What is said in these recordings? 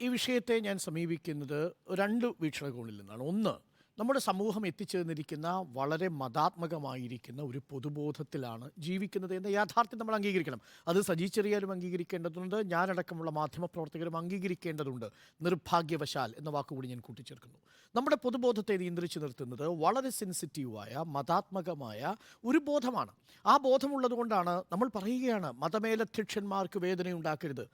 ഈ വിഷയത്തെ ഞാൻ സമീപിക്കുന്നത് രണ്ട് വീക്ഷണകോണിൽ നിന്നാണ്. ഒന്ന് നമ്മുടെ സമൂഹം എത്തിച്ചേർന്നിരിക്കുന്ന വളരെ മതാത്മകമായിരിക്കുന്ന ഒരു പൊതുബോധത്തിലാണ് ജീവിക്കുന്നത് എന്ന യാഥാർത്ഥ്യം നമ്മൾ അംഗീകരിക്കണം. അത് സജി ചെറിയാലും അംഗീകരിക്കേണ്ടതുണ്ട്. ഞാനടക്കമുള്ള മാധ്യമപ്രവർത്തകരും അംഗീകരിക്കേണ്ടതുണ്ട്. നിർഭാഗ്യവശാൽ എന്ന വാക്കുകൂടി ഞാൻ കൂട്ടിച്ചേർക്കുന്നു. നമ്മുടെ പൊതുബോധത്തെ നിയന്ത്രിച്ചു നിർത്തുന്നത് വളരെ സെൻസിറ്റീവായ മതാത്മകമായ ഒരു ബോധമാണ്. ആ ബോധമുള്ളത് കൊണ്ടാണ് നമ്മൾ പറയുകയാണ് മതമേലധ്യക്ഷന്മാർക്ക് വേദനയുണ്ടാക്കരുത്.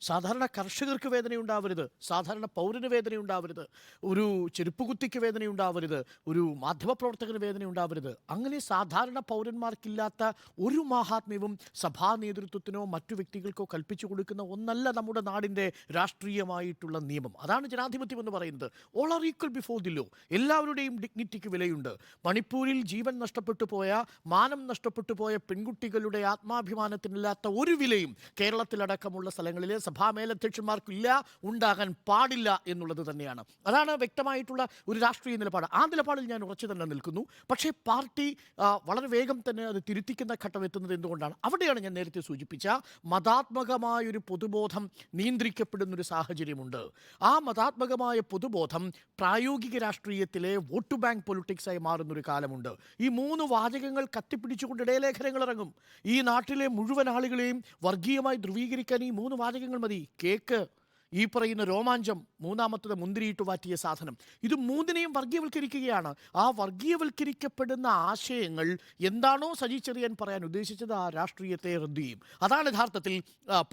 സാധാരണ കർഷകർക്ക് വേദനയുണ്ടാവരുത്. സാധാരണ പൗരന് വേദനയുണ്ടാവരുത്. ഒരു ചെരുപ്പുകുത്തിക്ക് വേദനയുണ്ടാവരുത് ഒരു മാധ്യമപ്രവർത്തകന് വേദനയുണ്ടാവരുത്. അങ്ങനെ സാധാരണ പൗരന്മാർക്കില്ലാത്ത ഒരു മഹാത്മ്യവും സഭാ നേതൃത്വത്തിനോ മറ്റു വ്യക്തികൾക്കോ കൽപ്പിച്ചു കൊടുക്കുന്ന ഒന്നല്ല നമ്മുടെ നാടിന്റെ രാഷ്ട്രീയമായിട്ടുള്ള നിയമം. അതാണ് ജനാധിപത്യം എന്ന് പറയുന്നത്. All are equal before the law എല്ലാവരുടെയും ഡിഗ്നിറ്റിക്ക് വിലയുണ്ട്. മണിപ്പൂരിൽ ജീവൻ നഷ്ടപ്പെട്ടു പോയ മാനം നഷ്ടപ്പെട്ടു പോയ പെൺകുട്ടികളുടെ ആത്മാഭിമാനത്തിനില്ലാത്ത ഒരു വിലയും കേരളത്തിലടക്കമുള്ള സ്ഥലങ്ങളിലെ സഭാ മേലധ്യക്ഷന്മാർക്കില്ല ഉണ്ടാകാൻ പാടില്ല എന്നുള്ളത് തന്നെയാണ്. അതാണ് വ്യക്തമായിട്ടുള്ള ഒരു രാഷ്ട്രീയ നിലപാട് ആ നിലപാടിൽ ഞാൻ ഉറച്ചു തന്നെ നിൽക്കുന്നു. പക്ഷേ പാർട്ടി വളരെ വേഗം തന്നെ അത് തിരുത്തിക്കുന്ന ഘട്ടം എത്തുന്നത് എന്തുകൊണ്ടാണ്? അവിടെയാണ് ഞാൻ നേരത്തെ സൂചിപ്പിച്ച മതാത്മകമായൊരു പൊതുബോധം നിയന്ത്രിക്കപ്പെടുന്ന ഒരു സാഹചര്യമുണ്ട്. ആ മതാത്മകമായ പൊതുബോധം പ്രായോഗിക രാഷ്ട്രീയത്തിലെ വോട്ട് ബാങ്ക് പൊളിറ്റിക്സായി മാറുന്നൊരു കാലമുണ്ട്. ഈ മൂന്ന് വാചകങ്ങൾ കത്തിപ്പിടിച്ചുകൊണ്ട് ഇടയലേഖനങ്ങൾ ഇറങ്ങും. ഈ നാട്ടിലെ മുഴുവൻ ആളുകളെയും വർഗീയമായി ധ്രുവീകരിക്കാൻ ഈ മൂന്ന് വാചകങ്ങൾ മതി. കേക്ക്. ഈ പറയുന്ന രോമാഞ്ചം മൂന്നാമത്തത് മുന്തിരിയിട്ട് വാറ്റിയ സാധനം. ഇത് മൂന്നിനെയും വർഗീയവൽക്കരിക്കുകയാണ് ആ വർഗീയവൽക്കരിക്കപ്പെടുന്ന ആശയങ്ങൾ എന്താണോ സജി പറയാൻ ഉദ്ദേശിച്ചത് ആ രാഷ്ട്രീയത്തെ റദ്ദു ചെയ്യും അതാണ് യഥാർത്ഥത്തിൽ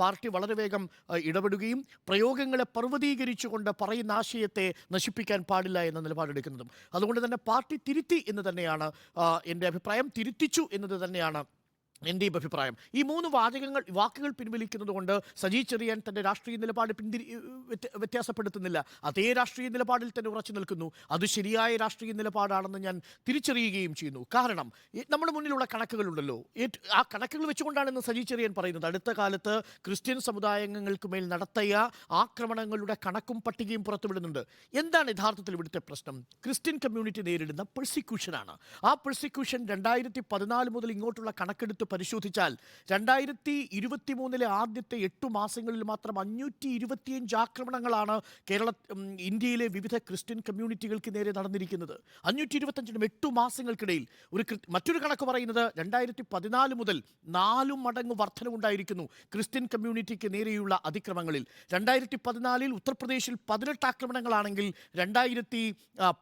പാർട്ടി വളരെ വേഗം ഇടപെടുകയും പ്രയോഗങ്ങളെ പർവതീകരിച്ചുകൊണ്ട് പറയുന്ന ആശയത്തെ നശിപ്പിക്കാൻ പാടില്ല എന്ന നിലപാടെടുക്കുന്നതും. അതുകൊണ്ട് തന്നെ പാർട്ടി തിരുത്തി എന്ന് തന്നെയാണ് എന്റെ അഭിപ്രായം. തിരുത്തിച്ചു എന്നത് തന്നെയാണ് എന്റെയും അഭിപ്രായം. ഈ മൂന്ന് വാചകങ്ങൾ വാക്കുകൾ പിൻവലിക്കുന്നത് കൊണ്ട് സജി ചെറിയാൻ തന്റെ രാഷ്ട്രീയ നിലപാട് പിന്തിരി വ്യത്യ- വ്യത്യാസപ്പെടുത്തുന്നില്ല. അതേ രാഷ്ട്രീയ നിലപാടിൽ തന്നെ ഉറച്ചു നിൽക്കുന്നു. അത് ശരിയായ രാഷ്ട്രീയ നിലപാടാണെന്ന് ഞാൻ തിരിച്ചറിയുകയും ചെയ്യുന്നു. കാരണം നമ്മുടെ മുന്നിലുള്ള കണക്കുകളുണ്ടല്ലോ. ആ കണക്കുകൾ വെച്ചുകൊണ്ടാണ് ഇന്ന് സജി ചെറിയാൻ പറയുന്നത്. അടുത്ത കാലത്ത് ക്രിസ്ത്യൻ സമുദായങ്ങൾക്ക് മേൽ നടത്തിയ ആക്രമണങ്ങളുടെ കണക്കും പട്ടികയും പുറത്തുവിടുന്നുണ്ട്. എന്താണ് യഥാർത്ഥത്തിൽ ഇവിടുത്തെ പ്രശ്നം? ക്രിസ്ത്യൻ കമ്മ്യൂണിറ്റി നേരിടുന്ന പെർസിക്യൂഷനാണ് ആ പെർസിക്യൂഷൻ രണ്ടായിരത്തി പതിനാല് മുതൽ ഇങ്ങോട്ടുള്ള കണക്കെടുത്ത് പരിശോധിച്ചാൽ രണ്ടായിരത്തി ഇരുപത്തി മൂന്നിലെ ആദ്യത്തെ എട്ട് മാസങ്ങളിൽ മാത്രം അഞ്ഞൂറ്റി ഇരുപത്തിയഞ്ച് ആക്രമണങ്ങളാണ് കേരള ഇന്ത്യയിലെ വിവിധ ക്രിസ്ത്യൻ കമ്മ്യൂണിറ്റികൾക്ക് നേരെ നടന്നിരിക്കുന്നത്. അഞ്ഞൂറ്റി ഇരുപത്തഞ്ചിനും എട്ട് മാസങ്ങൾക്കിടയിൽ ഒരു മറ്റൊരു കണക്ക് പറയുന്നത് രണ്ടായിരത്തി പതിനാല് മുതൽ നാലു മടങ്ങ് വർധനവുണ്ടായിരിക്കുന്നു ക്രിസ്ത്യൻ കമ്മ്യൂണിറ്റിക്ക് നേരെയുള്ള അതിക്രമങ്ങളിൽ. രണ്ടായിരത്തി പതിനാലിൽ ഉത്തർപ്രദേശിൽ പതിനെട്ട് ആക്രമണങ്ങളാണെങ്കിൽ രണ്ടായിരത്തി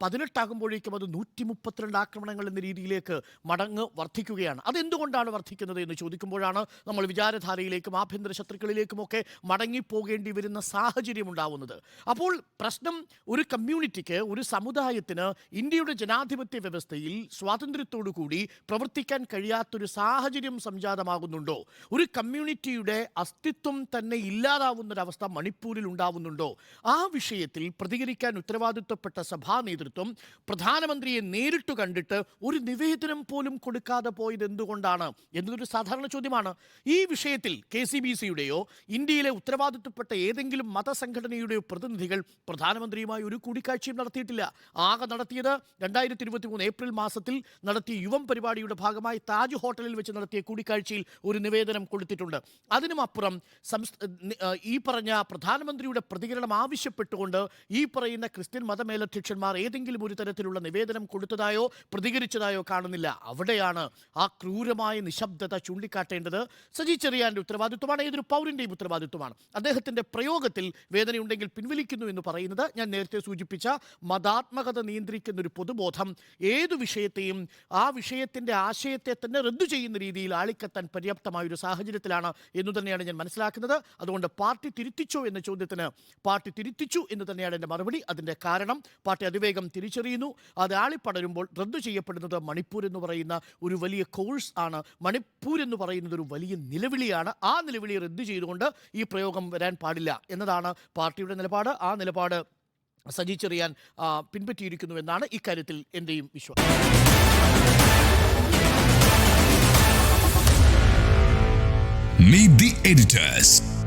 പതിനെട്ടാകുമ്പോഴേക്കും അത് നൂറ്റി മുപ്പത്തിരണ്ട് ആക്രമണങ്ങൾ എന്ന രീതിയിലേക്ക് മടങ്ങ് വർദ്ധിക്കുകയാണ് അതെന്തുകൊണ്ടാണ് വർദ്ധിക്കുന്നത് എന്ന് ചോദിക്കുമ്പോഴാണ് നമ്മൾ വിചാരധാരയിലേക്കും ആഭ്യന്തര ശത്രുക്കളിലേക്കുമൊക്കെ മടങ്ങിപ്പോകേണ്ടി വരുന്ന സാഹചര്യം ഉണ്ടാവുന്നത്. അപ്പോൾ പ്രശ്നം ഒരു കമ്മ്യൂണിറ്റിക്ക് ഒരു സമുദായത്തിന് ഇന്ത്യയുടെ ജനാധിപത്യ വ്യവസ്ഥയിൽ സ്വാതന്ത്ര്യത്തോടു കൂടി പ്രവർത്തിക്കാൻ കഴിയാത്തൊരു സാഹചര്യം സംജാതമാകുന്നുണ്ടോ? ഒരു കമ്മ്യൂണിറ്റിയുടെ അസ്തിത്വം തന്നെ ഇല്ലാതാവുന്നൊരവസ്ഥ മണിപ്പൂരിൽ ഉണ്ടാവുന്നുണ്ടോ? ആ വിഷയത്തിൽ പ്രതികരിക്കാൻ ഉത്തരവാദിത്വപ്പെട്ട സഭാ നേതൃത്വം പ്രധാനമന്ത്രിയെ നേരിട്ട് കണ്ടിട്ട് ഒരു നിവേദനം പോലും കൊടുക്കാതെ പോയത് എന്തുകൊണ്ടാണ് എന്നതൊരു സാധാരണ ചോദ്യമാണ്. ഈ വിഷയത്തിൽ കെ സി ബി സിയുടെയോ ഇന്ത്യയിലെ ഉത്തരവാദിത്വപ്പെട്ട ഏതെങ്കിലും മതസംഘടനയുടെയോ പ്രതിനിധികൾ പ്രധാനമന്ത്രിയുമായി ഒരു കൂടിക്കാഴ്ചയും നടത്തിയിട്ടില്ല. ആകെ നടത്തിയത് രണ്ടായിരത്തി ഇരുപത്തി മൂന്ന് ഏപ്രിൽ മാസത്തിൽ നടത്തിയ യുവം പരിപാടിയുടെ ഭാഗമായി താജ് ഹോട്ടലിൽ വെച്ച് നടത്തിയ കൂടിക്കാഴ്ചയിൽ ഒരു നിവേദനം കൊടുത്തിട്ടുണ്ട്. അതിനുമപ്പുറം ഈ പറഞ്ഞ പ്രധാനമന്ത്രിയുടെ പ്രതികരണം ആവശ്യപ്പെട്ടുകൊണ്ട് ഈ പറയുന്ന ക്രിസ്ത്യൻ മതമേലധ്യക്ഷന്മാർ ഏതെങ്കിലും ഒരു തരത്തിലുള്ള നിവേദനം കൊടുത്തതായോ പ്രതികരിച്ചതായോ കാണുന്നില്ല. അവിടെയാണ് ആ ക്രൂരമായ നിശബ്ദത ചൂണ്ടിക്കാട്ടേണ്ടത് സജി ചെറിയാന്റെ ഉത്തരവാദിത്വമാണ് ഏതൊരു പൗരന്റെയും ഉത്തരവാദിത്വമാണ്. അദ്ദേഹത്തിന്റെ പ്രയോഗത്തിൽ വേദനയുണ്ടെങ്കിൽ പിൻവലിക്കുന്നു എന്ന് പറയുന്നത് ഞാൻ നേരത്തെ സൂചിപ്പിച്ച മതാത്മകത നിയന്ത്രിക്കുന്ന ഒരു പൊതുബോധം. ഏതു വിഷയത്തെയും ആ വിഷയത്തിന്റെ ആശയത്തെ തന്നെ റദ്ദു ചെയ്യുന്ന രീതിയിൽ ആളിക്കത്താൻ പര്യാപ്തമായ ഒരു സാഹചര്യത്തിലാണ് എന്ന് തന്നെയാണ് ഞാൻ മനസ്സിലാക്കുന്നത്. അതുകൊണ്ട് പാർട്ടി തിരുത്തിച്ചോ എന്ന ചോദ്യത്തിന് പാർട്ടി തിരുത്തിച്ചു എന്ന് തന്നെയാണ് എന്റെ മറുപടി. അതിന്റെ കാരണം പാർട്ടി അതിവേഗം തിരിച്ചറിയുന്നു. അത് ആളിപ്പടരുമ്പോൾ റദ്ദു ചെയ്യപ്പെടുന്നത് മണിപ്പൂർ എന്ന് പറയുന്ന ഒരു വലിയ കോഴ്സ് ആണ്. മണിപ്പൂർ എന്ന് പറയുന്നത് ഒരു വലിയ നിലവിളിയാണ്. ആ നിലവിളി റദ്ദു ചെയ്തുകൊണ്ട് ഈ പ്രയോഗം വരാൻ പാടില്ല എന്നതാണ് പാർട്ടിയുടെ നിലപാട്. ആ നിലപാട് സജി ചെറിയാൻ ആ, പിൻപറ്റിയിരിക്കുന്നു എന്നാണ് ഇക്കാര്യത്തിൽ എന്റെയും വിശ്വാസം. Meet the editors.